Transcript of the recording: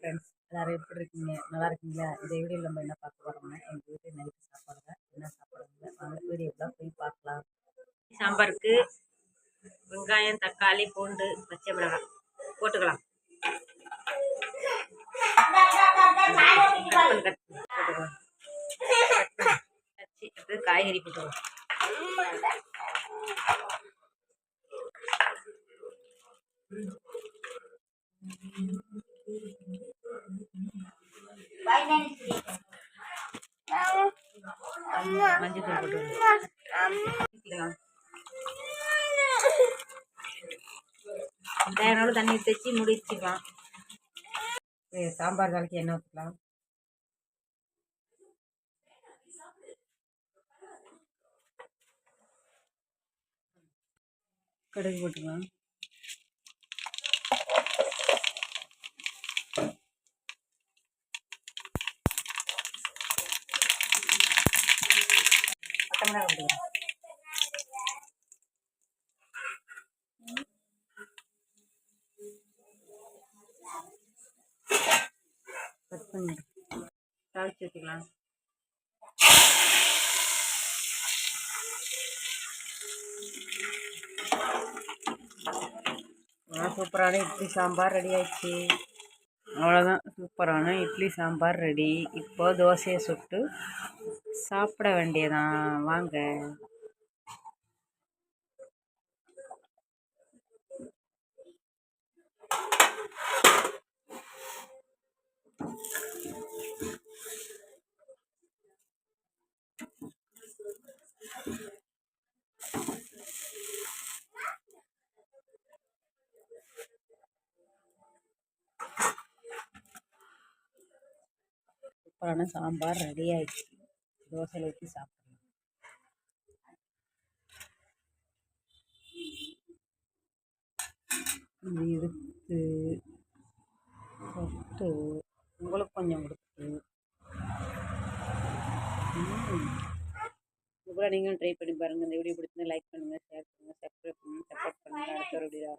Friends எல்லாரும் எப்படி இருக்கீங்க நல்லா இருக்கீங்களா இந்த வீடியோவில் நம்ம என்ன பார்க்க போகிறோம்னா எங்கள் வீட்டு நைட்டு சாப்பாடுங்க என்ன சாப்பாடுங்க வாங்க வீடியோக்குலாம் போய் பார்க்கலாம் சாம்பாருக்கு வெங்காயம் தக்காளி பூண்டு பச்சை மிளகாய் போட்டுக்கலாம் காய்கறி போட்டுக்கலாம் தேவையான தண்ணி தைச்சி முடிச்சுக்கலாம் சாம்பார் தாளிக்கு எண்ணெய் ஊற்றலாம் கடுகு போட்டுக்கலாம். பச்சை மிளகாய் கட் பண்ணி தாளிச்சு வச்சுக்கலாம். சூப்பரான இட்லி சாம்பார் ரெடி ஆயிடுச்சு. அவ்வளோதான் சூப்பரான இட்லி சாம்பார் ரெடி. இப்போ தோசையை சுட்டு சாப்பிட வேண்டியதான் வாங்க. சூப்பரான சாம்பார் ரெடி ஆயிடுச்சு. தோசையில் ஊற்றி சாப்பிடலாம் இது எடுத்து தொட்டு உங்களுக்கு கொஞ்சம் கொடுத்து. இது கூட நீங்களும் ட்ரை பண்ணி பாருங்கள் இந்த வீடியோ பிடிச்சிருந்தா லைக் பண்ணுங்கள் ஷேர் பண்ணுங்கள் சப்ஸ்கிரைப் பண்ணுங்கள் சப்போர்ட் பண்ணுங்கள் அடுத்த ஒரு வீடியோ